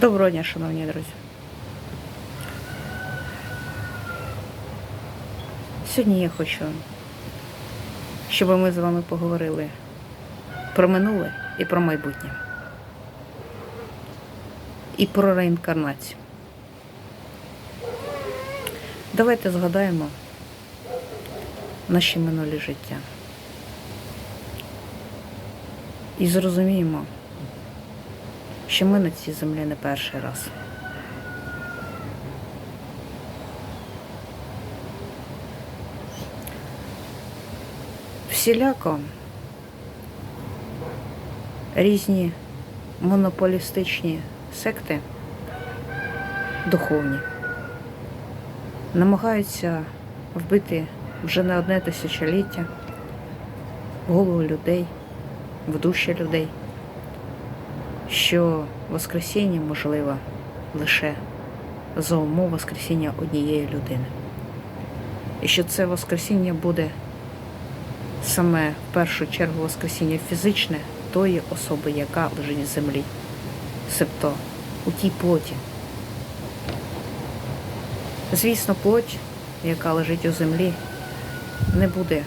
Доброго дня, шановні друзі. Сьогодні я хочу, щоб ми з вами поговорили про минуле і про майбутнє. І про реінкарнацію. Давайте згадаємо наші минулі життя. І зрозуміємо, що ми на цій землі не перший раз. Всіляко різні монополістичні секти духовні намагаються вбити вже не одне тисячоліття в голову людей, в душі людей що Воскресіння можливо лише за умов Воскресіння однієї людини. І що це Воскресіння буде саме в першу чергу Воскресіння фізичне тої особи, яка лежить в землі, себто у тій плоті. Звісно, плоть, яка лежить у землі, не буде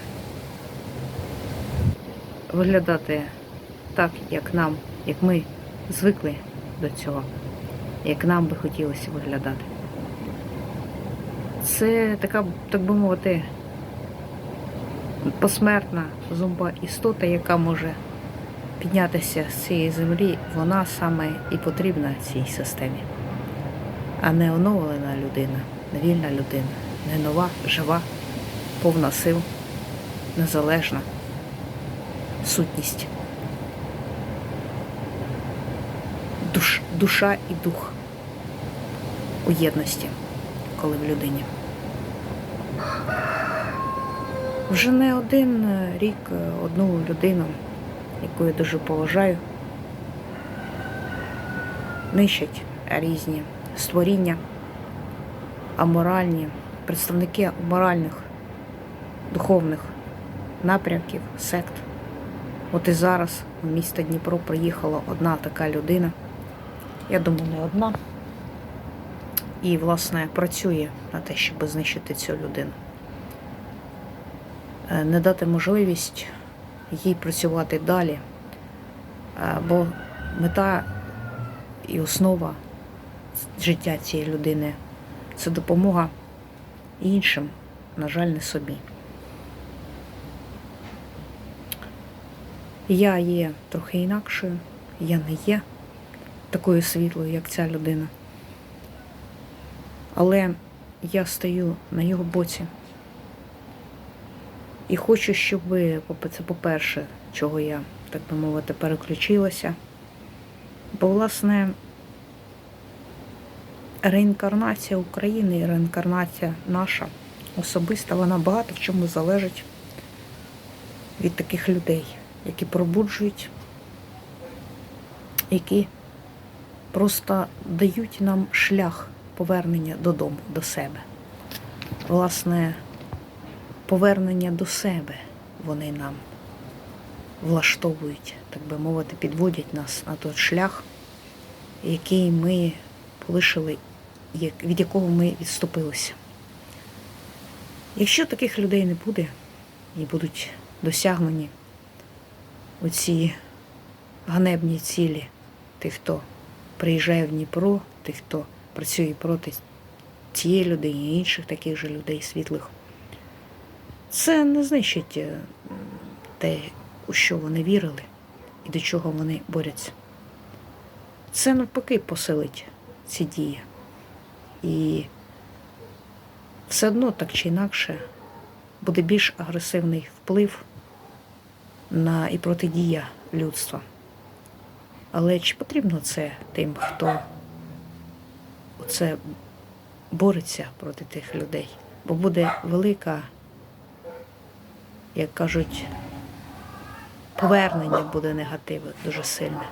виглядати так, як нам, як ми звикли до цього, як нам би хотілося виглядати. Це така, так би мовити, посмертна зумба істота, яка може піднятися з цієї землі, вона саме і потрібна цій системі, а не оновлена людина, не вільна людина, не нова, жива, повна сил, незалежна сутність. Душ, душа і дух у єдності, коли в людині. Вже не один рік одну людину, яку я дуже поважаю, нищать різні створіння, аморальні, представники аморальних духовних напрямків, сект. От і зараз в місто Дніпро приїхала одна така людина. Я думаю, не одна. І, власне, працює на те, щоб знищити цю людину. Е, Не дати можливість їй працювати далі. Е, Бо мета і основа життя цієї людини це допомога іншим, на жаль, не собі. Я є трохи інакшою, я не є такою світлою, як ця людина. Але я стою на його боці. І хочу, щоб це по-перше, чого я, так би мовити, переключилася. Бо, власне, реінкарнація України і реінкарнація наша особиста, вона багато в чому залежить від таких людей, які пробуджують, які просто дають нам шлях повернення додому, до себе. Власне, повернення до себе вони нам влаштовують, так би мовити, підводять нас на той шлях, який ми полишили, від якого ми відступилися. Якщо таких людей не буде і будуть досягнені оці ганебні цілі тих, хто приїжджає в Дніпро, тих, хто працює проти цієї людини і інших таких же людей світлих. Це не знищить е, те, у що вони вірили і до чого вони борються. Це навпаки посилить ці дії. І все одно так чи інакше буде більш агресивний вплив на і протидія людства. Але чи потрібно це тим, хто це бореться проти тих людей? Бо буде велика, як кажуть, повернення буде негативу дуже сильне.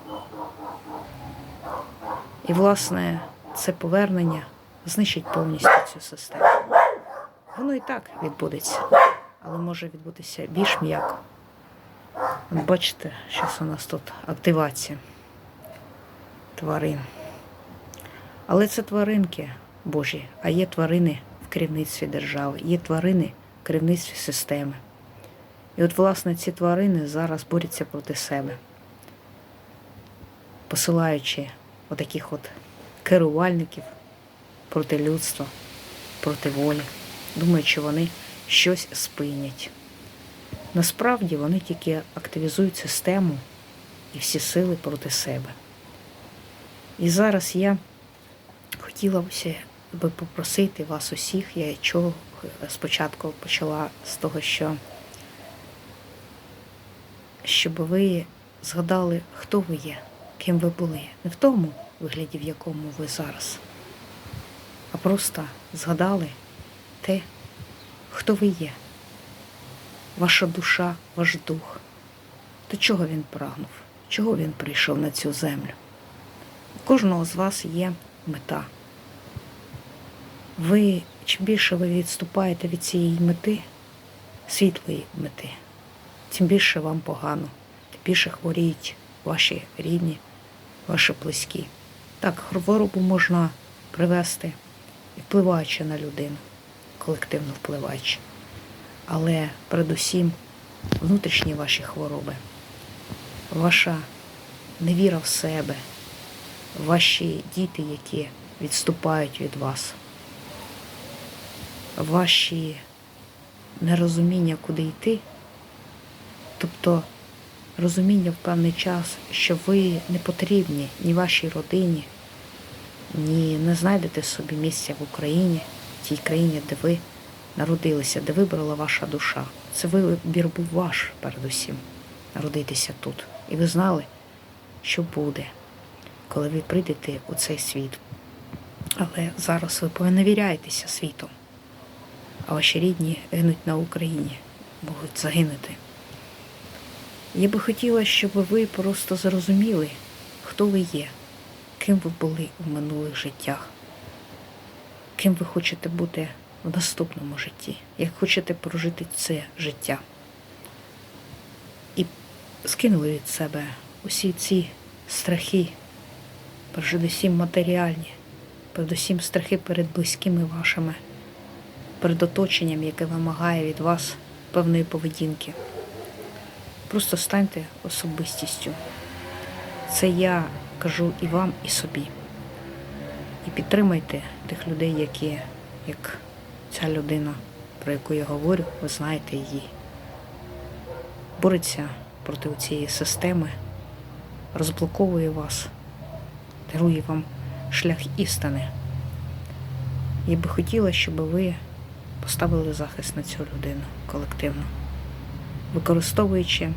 І, власне, це повернення знищить повністю цю систему. Воно і так відбудеться, але може відбутися більш м'яко. Бачите, що у нас тут активація тварин. Але це тваринки Божі, а є тварини в керівництві держави, є тварини в керівництві системи. І от, власне, ці тварини зараз борються проти себе, посилаючи отаких от керувальників проти людства, проти волі, думаючи, вони щось спинять. Насправді вони тільки активізують систему і всі сили проти себе. І зараз я хотіла би попросити вас усіх, я чого спочатку почала з того, що щоб ви згадали, хто ви є, ким ви були, не в тому вигляді, в якому ви зараз, а просто згадали те, хто ви є, ваша душа, ваш дух, до чого він прагнув, чого він прийшов на цю землю. Кожного з вас є мета. Ви чим більше ви відступаєте від цієї мети, світлої мети, тим більше вам погано, тим більше хворіють ваші рідні, ваші близькі. Так, хворобу можна привести, впливаючи на людину, колективно впливаючи. Але передусім внутрішні ваші хвороби, ваша невіра в себе, ваші діти, які відступають від вас, ваші нерозуміння, куди йти, тобто розуміння в певний час, що ви не потрібні ні вашій родині, ні не знайдете собі місця в Україні, в тій країні, де ви народилися, де вибрала ваша душа. Це вибір був ваш передусім народитися тут. І ви знали, що буде, коли ви прийдете у цей світ. Але зараз ви поневіряєтеся світом, а ваші рідні гинуть на Україні, можуть загинути. Я би хотіла, щоб ви просто зрозуміли, хто ви є, ким ви були в минулих життях, ким ви хочете бути в наступному житті, як хочете прожити це життя. І скинули від себе усі ці страхи, передусім матеріальні, передусім страхи перед близькими вашими, перед оточенням, яке вимагає від вас певної поведінки. Просто станьте особистістю. Це я кажу і вам, і собі. І підтримайте тих людей, які, як ця людина, про яку я говорю, ви знаєте її. Бореться проти цієї системи, розблоковує вас, дарує вам шлях істини. Я би хотіла, щоб ви поставили захист на цю людину колективно використовуючи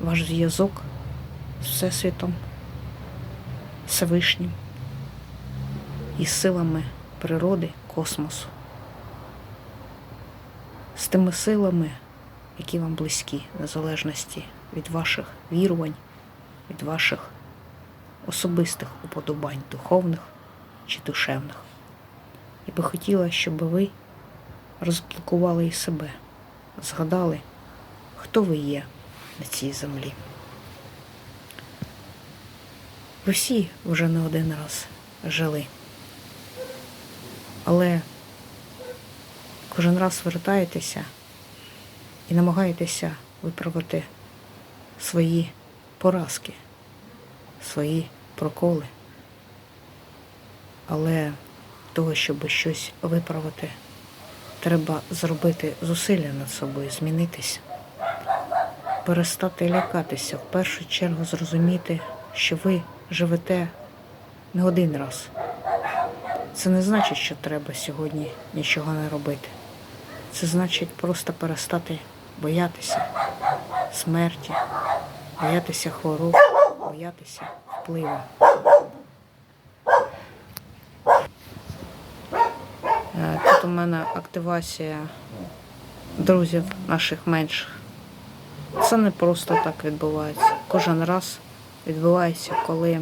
ваш зв'язок з Всесвітом, Всевишнім і силами природи, космосу, з тими силами, які вам близькі, незалежності від ваших вірувань, від ваших особистих уподобань, духовних чи душевних. Я би хотіла, щоб ви розблокували і себе, згадали хто ви є на цій землі. Ви всі вже не один раз жили. Але кожен раз вертаєтеся і намагаєтеся виправити свої поразки, свої проколи. Але того, щоб щось виправити, треба зробити зусилля над собою, змінитися перестати лякатися, в першу чергу зрозуміти, що ви живете не один раз. Це не значить, що треба сьогодні нічого не робити. Це значить просто перестати боятися смерті, боятися хвороб, боятися впливу. Е, Тут у мене активація друзів наших менших. Це не просто так відбувається. Кожен раз відбувається, коли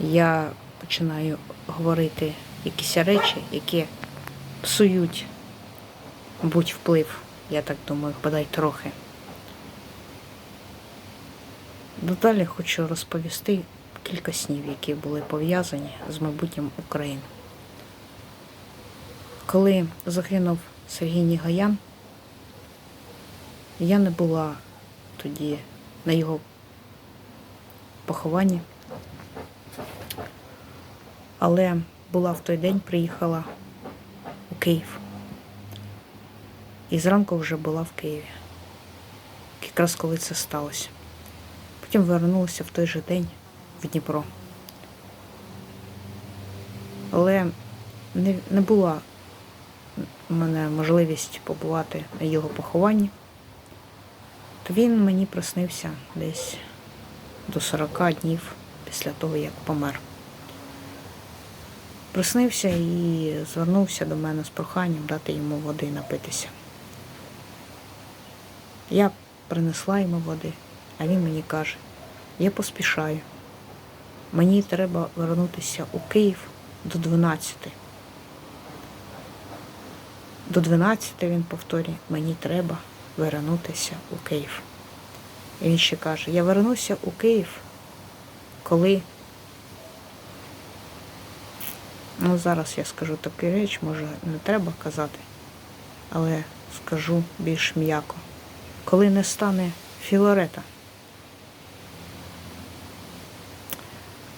я починаю говорити якісь речі, які псують будь-вплив, я так думаю, бодай трохи. Далі хочу розповісти кілька снів, які були пов'язані з майбутнім України. Коли загинув Сергій Нігаян, я не була тоді на його похованні, але була в той день, приїхала у Київ. І зранку вже була в Києві. Якраз коли це сталося. Потім вернулася в той же день в Дніпро. Але не, не була в мене можливість побувати на його похованні. То він мені приснився десь до 40 днів після того, як помер. Приснився і звернувся до мене з проханням дати йому води напитися. Я принесла йому води, а він мені каже, я поспішаю. Мені треба вернутися у Київ до 12. До 12 він повторює, мені треба вернутися у Київ. І він ще каже, я вернуся у Київ, коли. Ну, зараз я скажу таку річ, може не треба казати, але скажу більш м'яко. Коли не стане Філарета.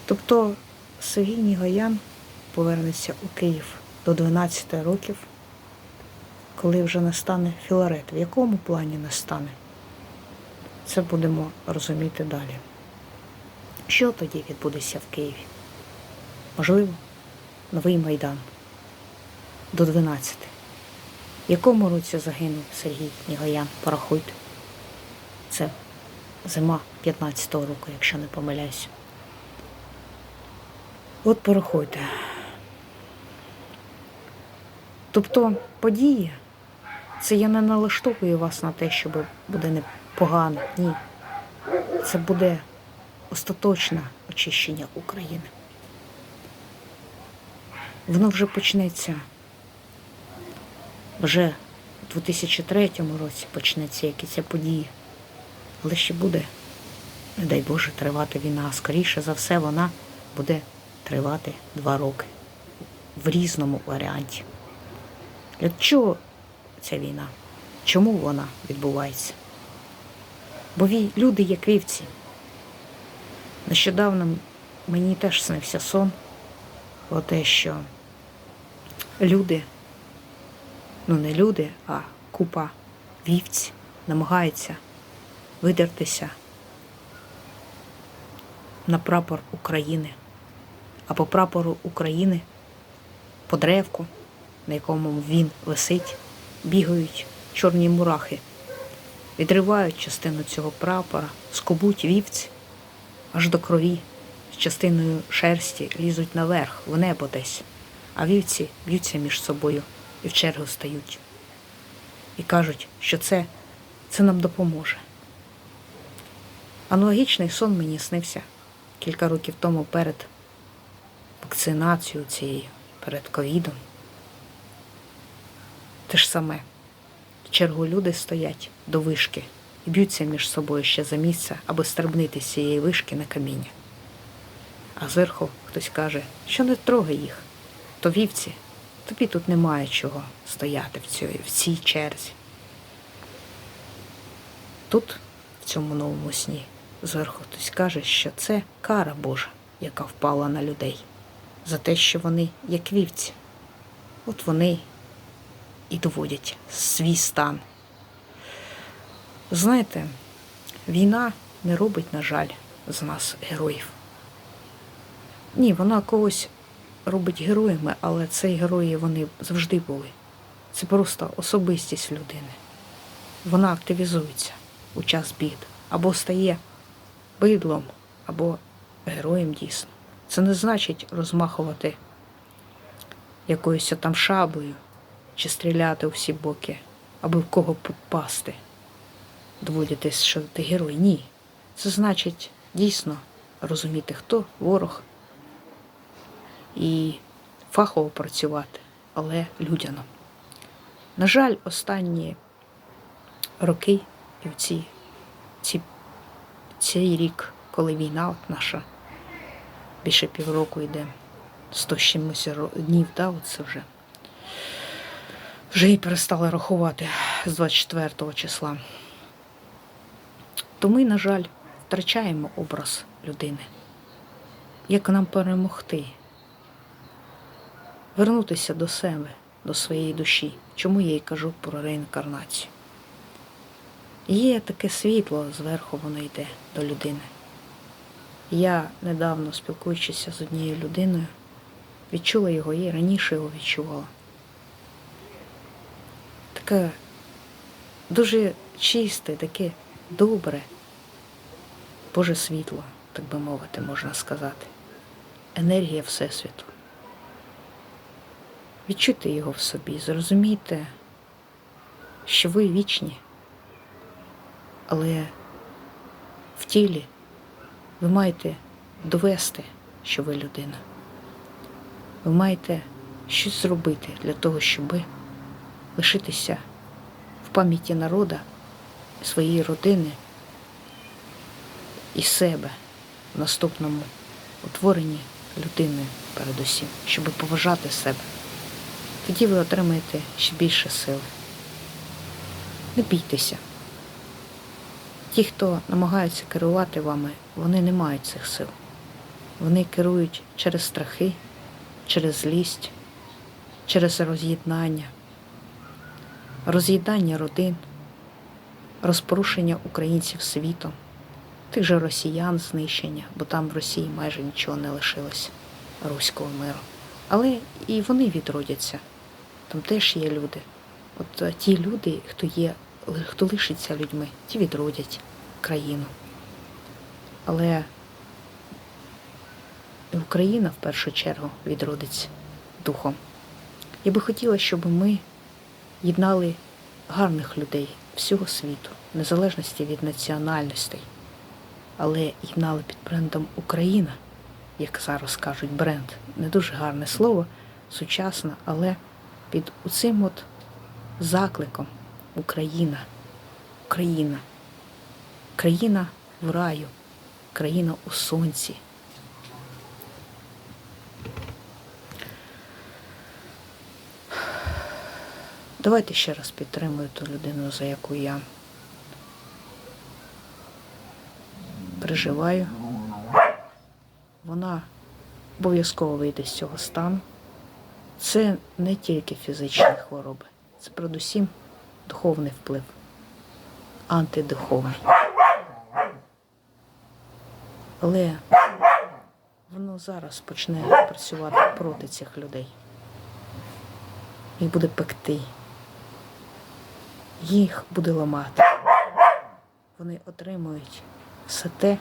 Тобто Сергій Нігоян повернеться у Київ до 12 років, коли вже настане Філарет. В якому плані настане? Це будемо розуміти далі. Що тоді відбудеться в Києві? Можливо, новий Майдан до 12. В якому році загинув Сергій Нігоян? Порахуйте. Це зима 15-го року, якщо не помиляюсь. От порахуйте. Тобто події, це я не налаштовую вас на те, що буде непогано. Ні. Це буде остаточне очищення України. Воно вже почнеться. Вже у 2003 році почнеться якісь події. Але ще буде, не дай Боже, тривати війна. А скоріше за все, вона буде тривати два роки в різному варіанті. Для чого ця війна? Чому вона відбувається? Бо люди як вівці. Нещодавно мені теж снився сон про те, що люди, ну не люди, а купа вівць намагаються видертися на прапор України. А по прапору України, по древку, на якому він висить, бігають чорні мурахи, відривають частину цього прапора, скобуть вівці аж до крові, з частиною шерсті лізуть наверх, в небо десь, а вівці б'ються між собою і в чергу стають. І кажуть, що це, це нам допоможе. Аналогічний сон мені снився кілька років тому перед вакцинацією цією, перед ковідом. Те ж саме. В чергу люди стоять до вишки і б'ються між собою ще за місце, аби стрибнити з цієї вишки на каміння. А зверху хтось каже, що не трогай їх, то вівці, тобі тут немає чого стояти в цій, в цій черзі. Тут, в цьому новому сні, зверху хтось каже, що це кара Божа, яка впала на людей за те, що вони як вівці. От вони і доводять свій стан. Знаєте, війна не робить, на жаль, з нас героїв. Ні, вона когось робить героями, але ці герої вони завжди були. Це просто особистість людини. Вона активізується у час бід або стає бидлом, або героєм дійсно. Це не значить розмахувати якоюсь там шаблею чи стріляти у всі боки, аби в кого попасти. Доводитись, що ти герой. Ні. Це значить дійсно розуміти, хто ворог і фахово працювати, але людяно. На жаль, останні роки і в цей рік, коли війна от наша більше півроку йде. 100 чимось днів, да, оце вже. Вже і перестали рахувати з 24 числа. То ми, на жаль, втрачаємо образ людини. Як нам перемогти? Вернутися до себе, до своєї душі. Чому я й кажу про реінкарнацію? Є таке світло, зверху воно йде до людини. Я недавно спілкуючися з однією людиною, відчула його, і раніше його відчувала. Таке дуже чисте, таке добре, Боже світло, так би мовити, можна сказати. Енергія Всесвіту. Відчуйте його в собі, зрозумійте, що ви вічні, але в тілі ви маєте довести, що ви людина. Ви маєте щось зробити для того, щоб лишитися в пам'яті народа, своєї родини і себе в наступному утворенні людиною передусім, щоб поважати себе. Тоді ви отримаєте ще більше сили. Не бійтеся. Ті, хто намагаються керувати вами, вони не мають цих сил. Вони керують через страхи, через злість, через роз'єднання, роз'єднання родин, розпорушення українців світом, тих же росіян знищення, бо там в Росії майже нічого не лишилося руського миру. Але і вони відродяться. Там теж є люди. От ті люди, хто є, хто лишиться людьми, ті відродять країну. Але Україна в першу чергу відродиться духом. Я би хотіла, щоб ми єднали гарних людей всього світу, в незалежності від національностей, але єднали під брендом Україна, як зараз кажуть, бренд. Не дуже гарне слово, сучасне, але під цим от закликом Україна, Україна, країна в раю, країна у сонці. Давайте ще раз підтримую ту людину, за яку я переживаю. Вона обов'язково вийде з цього стану. Це не тільки фізичні хвороби, це передусім духовний вплив, антидуховний. Але воно зараз почне працювати проти цих людей. Їх буде пекти, їх буде ламати. Вони отримують все те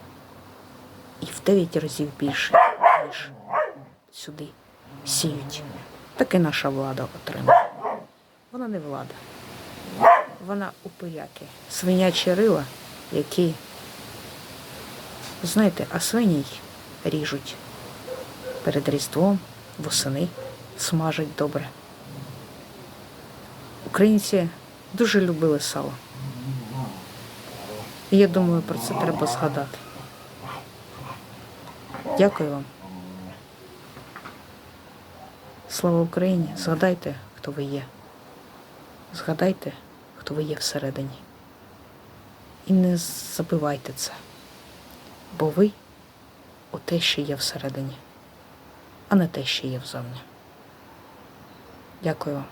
і в 9 разів більше, ніж сюди сіють. Так і наша влада отримає. Вона не влада. Вона упиряки. Свинячі рила, які, знаєте, а свиній ріжуть перед Різдвом, восени, смажать добре. Українці дуже любили сало. І я думаю, про це треба згадати. Дякую вам. Слава Україні! Згадайте, хто ви є. Згадайте, хто ви є всередині. І не забивайте це. Бо ви оте, що є всередині, а не те, що є взовні. Дякую вам.